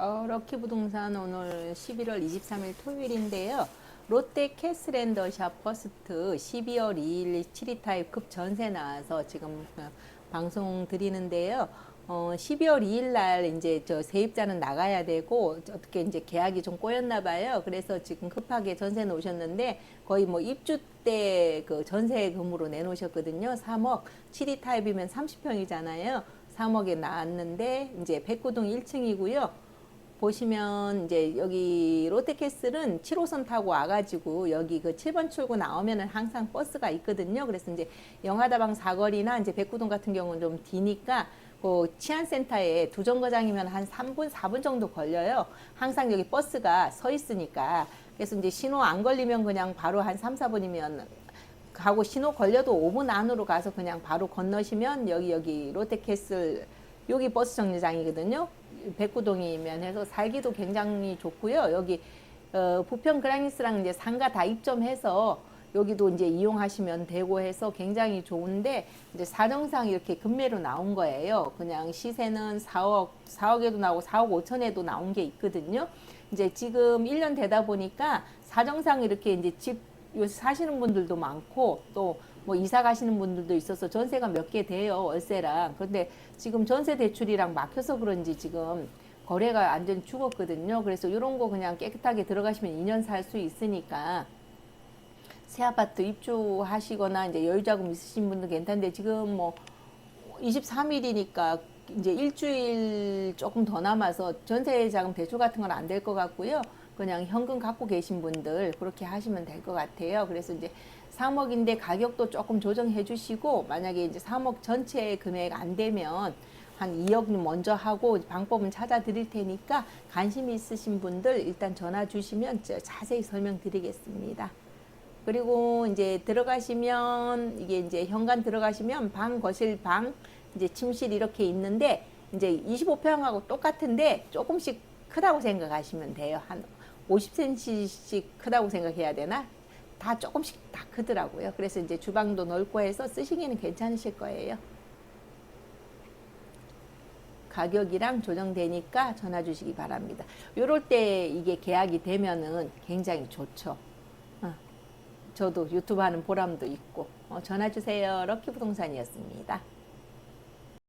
어, 럭키 부동산 오늘 11월 23일 토요일인데요. 롯데 캐슬앤더샵 퍼스트 12월 2일 7위 타입 급 전세 나와서 지금 어, 방송 드리는데요. 어, 12월 2일 날 이제 저 세입자는 나가야 되고 어떻게 이제 계약이 좀 꼬였나 봐요. 그래서 지금 급하게 전세 놓으셨는데 거의 뭐 입주 때 그 전세금으로 내놓으셨거든요. 3억 7위 타입이면 30평이잖아요. 3억에 나왔는데 이제 백구동 1층이고요. 보시면 이제 여기 롯데캐슬은 7호선 타고 와가지고 여기 그 7번 출구 나오면은 항상 버스가 있거든요. 그래서 이제 영화다방 사거리나 이제 백구동 같은 경우는 좀 뒤니까 그 치안센터에 두 정거장이면 한 3분, 4분 정도 걸려요. 항상 여기 버스가 서 있으니까. 그래서 이제 신호 안 걸리면 그냥 바로 한 3, 4분이면 가고 신호 걸려도 5분 안으로 가서 그냥 바로 건너시면 여기 여기 롯데캐슬 여기 버스 정류장이거든요. 백구동이면 해서 살기도 굉장히 좋고요. 여기 어, 부평 그라니스랑 이제 상가 다 입점해서 여기도 이제 이용하시면 되고 해서 굉장히 좋은데 이제 사정상 이렇게 금매로 나온 거예요. 그냥 시세는 4억, 4억에도 나오고 4억 5천에도 나온 게 있거든요. 이제 지금 1년 되다 보니까 사정상 이렇게 이제 집 요새 사시는 분들도 많고 또 뭐 이사 가시는 분들도 있어서 전세가 몇 개 돼요 월세랑. 그런데 지금 전세 대출이랑 막혀서 그런지 지금 거래가 완전 죽었거든요. 그래서 이런 거 그냥 깨끗하게 들어가시면 2년 살 수 있으니까 새 아파트 입주하시거나 이제 여유자금 있으신 분들 괜찮은데 지금 뭐 23일이니까 이제 일주일 조금 더 남아서 전세 자금 대출 같은 건 안 될 것 같고요. 그냥 현금 갖고 계신 분들 그렇게 하시면 될 것 같아요. 그래서 이제 3억인데 가격도 조금 조정해 주시고 만약에 이제 3억 전체 금액 안 되면 한 2억 먼저 하고 방법은 찾아 드릴 테니까 관심 있으신 분들 일단 전화 주시면 저 자세히 설명드리겠습니다. 그리고 이제 들어가시면 이게 이제 현관 들어가시면 방, 거실, 방, 이제 침실 이렇게 있는데 이제 25평하고 똑같은데 조금씩 크다고 생각하시면 돼요. 한 50cm씩 크다고 생각해야 되나? 다 조금씩 다 크더라고요. 그래서 이제 주방도 넓고 해서 쓰시기는 괜찮으실 거예요. 가격이랑 조정되니까 전화 주시기 바랍니다. 요럴 때 이게 계약이 되면은 굉장히 좋죠. 어. 저도 유튜브 하는 보람도 있고 어, 전화 주세요. 럭키 부동산이었습니다.